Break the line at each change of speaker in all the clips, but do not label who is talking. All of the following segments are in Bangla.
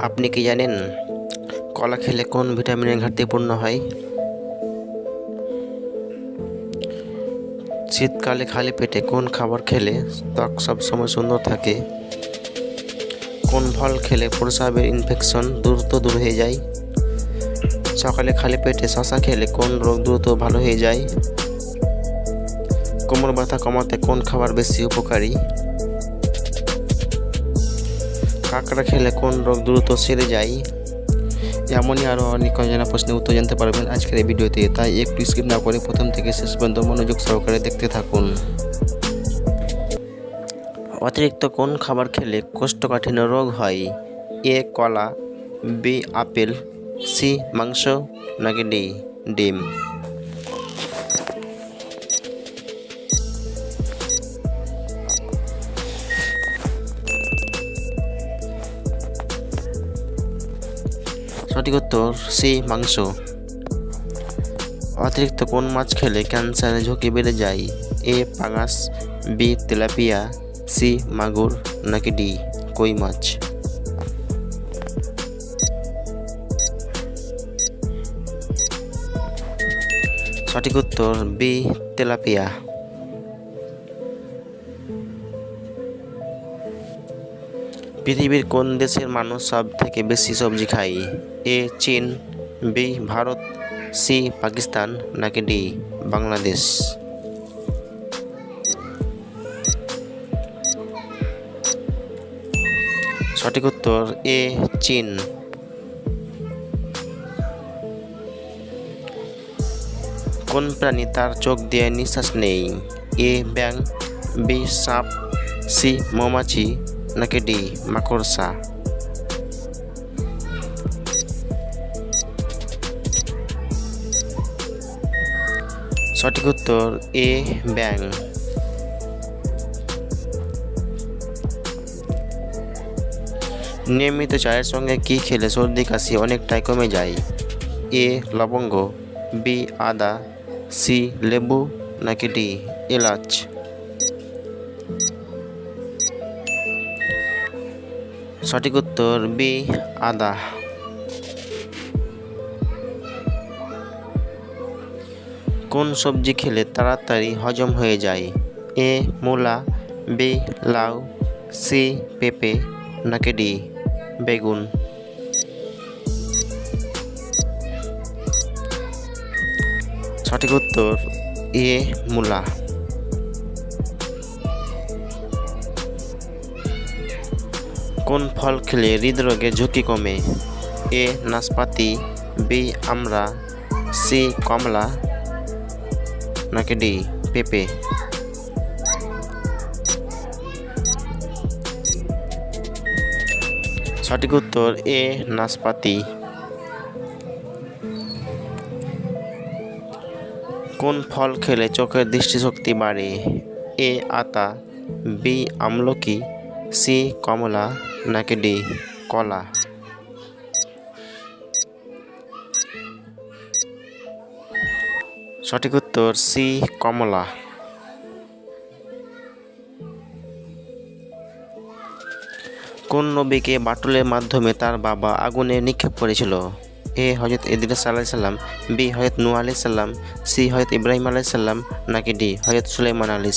আপনি কি জানেন কলা খেলে কোন ভিটামিনের ঘাটতি পূর্ণ হয়? শীতকালে খালি পেটে কোন খাবার খেলে ত্বক সবসময় সুন্দর থাকে? কোন ফল খেলে প্রস্রাবের ইনফেকশন দ্রুত দূর হয়ে যায়? সকালে খালি পেটে শশা খেলে কোন রোগ দ্রুত ভালো হয়ে যায়? কোমর ব্যথা কমাতে কোন খাবার বেশি উপকারী? কাঁকড়া খেলে কোন রোগ দ্রুত সেরে যায়? এমনই আরও অনেক অজানা প্রশ্নের উত্তর জানতে পারবেন আজকের এই ভিডিওতে। তাই একটু স্কিপ না করে প্রথম থেকে শেষ পর্যন্ত মনোযোগ সহকারে দেখতে থাকুন। অতিরিক্ত কোন খাবার খেলে কোষ্ঠকাঠিন্য রোগ হয়? এ, কলা, বি, আপেল, সি, মাংস, নাকি ডি, ডিম? সঠিক উত্তর, সি, মাংস। অতিরিক্ত কোন মাছ খেলে ক্যান্সারের ঝুঁকি বেড়ে যায়? এ পাঙাশ বি, তেলাপিয়া, সি, মাগুর, নাকি ডি, কই মাছ? সঠিক উত্তর, বি, তেলাপিয়া। পৃথিবীর কোন দেশের মানুষ সব থেকে বেশি সবজি খায়? এ, চীন, বি, ভারত, সি, পাকিস্তান, নাকি ডি, বাংলাদেশ? সঠিক উত্তর, এ, চীন। কোন প্রাণী তার চোখ দিয়ে নিঃশ্বাস নেই এ ব্যাং বি, সাপ, সি, মৌমাছি নাকি ডি? মাকড়সা। সঠিক উত্তর, এ ব্যাং নিয়মিত চায়ের সঙ্গে কি খেলে সর্দি কাশি অনেকটাই কমে যায়? এ, লবঙ্গ, বি, আদা, সি, লেবু, নাকি ডি, এলাচ? সঠিক উত্তর বি আদা। কোন সবজি খেলে তাড়াতাড়ি হজম হয়ে যায়? এ মূলা বি লাউ সি পেঁপে, নাকি ডি বেগুন? সঠিক উত্তর এ মূলা। কোন ফল খেলে হৃদরোগের ঝুঁকি কমে। এ নাশপাতি, বি আমড়া সি কমলা, নাকি ডি পেঁপে? সঠিক উত্তর, এ নাশপাতি। কোন ফল খেলে চোখের দৃষ্টিশক্তি বাড়ে? এ আতা, বি আমলকি সি, কমলা, নাকি ডি, কলা? সঠিক উত্তর সি, কমলা। কোন নবীকে বাটুলের মাধ্যমে তার বাবা আগুনে নিক্ষেপ করেছিল? এ হজরত ইদ্রিস আলাহ সাল্লাম বি হজরত নূ আলি সাল্লাম সি হজরত ইব্রাহিম আলাই সাল্লাম নাকি ডি হজরত সুলাইমান আলি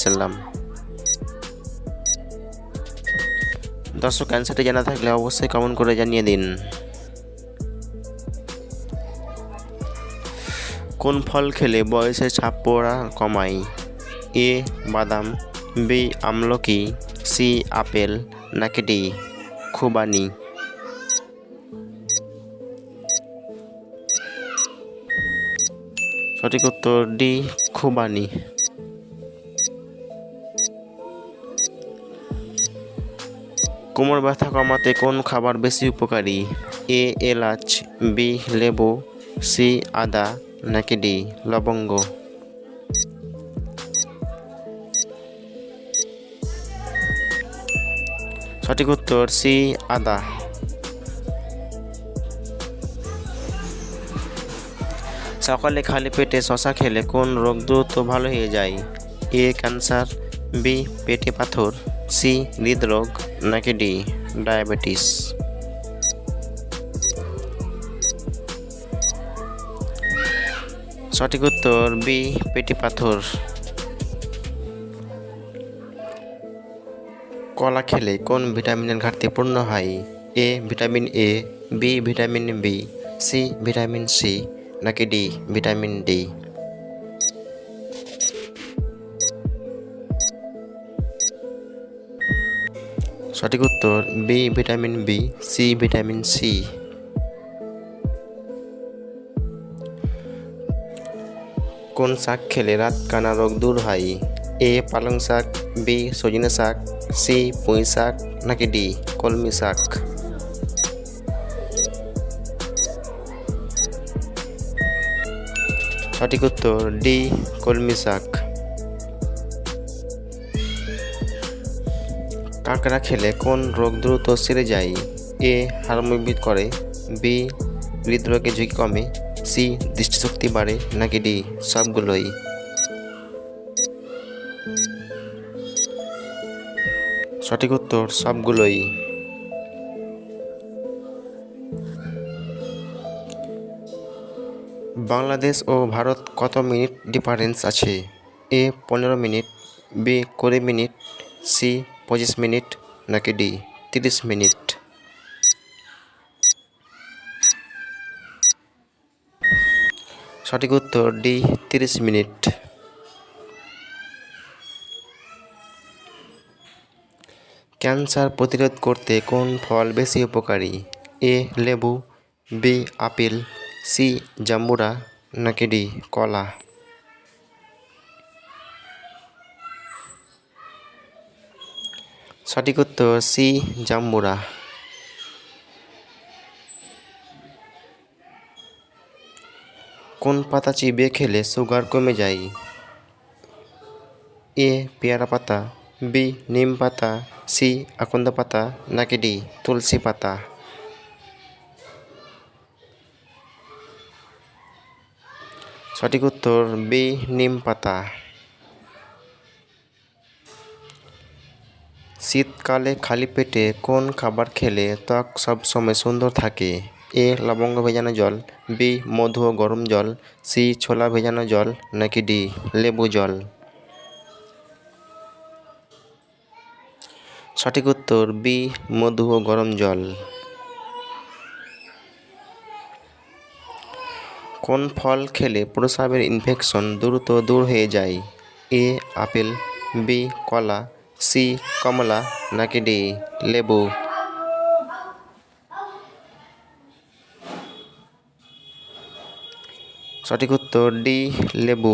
দর্শক অ্যান্সারটি জানা থাকলে অবশ্যই কমেন্ট করে জানিয়ে দিন। কোন ফল খেলে বয়সে ছাপ পড়া কমায়? এ, বাদাম, বি, আমলকি, সি, আপেল, নাকি ডি, খুবানি? সঠিক উত্তর ডি, খুবানি। কোমর ব্যথা কমাতে কোন খাবার বেশি উপকারী? এ, এলাচ, বি, লেবু, সি, আদা, নাকি ডি, লবঙ্গ? সঠিক উত্তর, সি, আদা। সকালে খালি পেটে শশা খেলে কোন রোগ দ্রুত ভালো হয়ে যায়? এ, ক্যান্সার, বি, পেটে পাথর। সি হৃদরোগ নাকি ডি ডায়াবেটিস সঠিক উত্তর বি পেটি পাথর। কলা খেলে কোন ভিটামিনের ঘাটতি পূর্ণ হয়? A vitamin A B vitamin B C vitamin C নাকি ডি ভিটামিন ডি সঠিক উত্তর B vitamin B C vitamin C কোন শাক খেলে রাত কানা রোগ দূর হয়? এ পালং শাক বি সজনে শাক সি পুঁই শাক, নাকি ডি কলমি শাক? সঠিক উত্তর ডি কলমি শাক। কাঁকড়া খেলে কোন রোগ দ্রুত সেরে যায়? এ হারমোবিট করে। বি হৃদরোগের ঝুঁকি কমে। সি, দৃষ্টিশক্তি বাড়ে। নাকি ডি, সবগুলোই। সঠিক উত্তর, সবগুলোই। বাংলাদেশ ও ভারত কত মিনিট ডিফারেন্স আছে? এ, পনেরো মিনিট। বি, কুড়ি মিনিট। সি পঁচিশ মিনিট নাকি ডি? তিরিশ মিনিট। সঠিক উত্তর ডি, তিরিশ মিনিট। ক্যান্সার প্রতিরোধ করতে কোন ফল বেশি উপকারী? এ, লেবু, বি, আপেল, সি, জাম্বুরা নাকি ডি, কলা? সঠিক উত্তর সি, জাম্বুরা। কোন পাতা চিবিয়ে খেলে সুগার কমে যায়? এ, পেয়ারা পাতা, বি, নিম পাতা, সি, আকন্দ পাতা, নাকি ডি, তুলসী পাতা? সঠিক উত্তর বি, নিম পাতা। শীতকালে খালি পেটে কোন খাবার খেলে ত্বক সবসময় সুন্দর থাকে? এ, লবঙ্গ ভেজানো জল, বি, মধু ও গরম জল, সি, ছোলা ভেজানো জল, নাকি ডি, লেবু জল? সঠিক উত্তর, বি, মধু ও গরম জল। কোন ফল খেলে প্রস্রাবের ইনফেকশন দ্রুত দূর হয়ে যায়? এ, আপেল, বি, কলা সি কমলা নাকি ডি লেবু? সঠিক উত্তর ডি লেবু।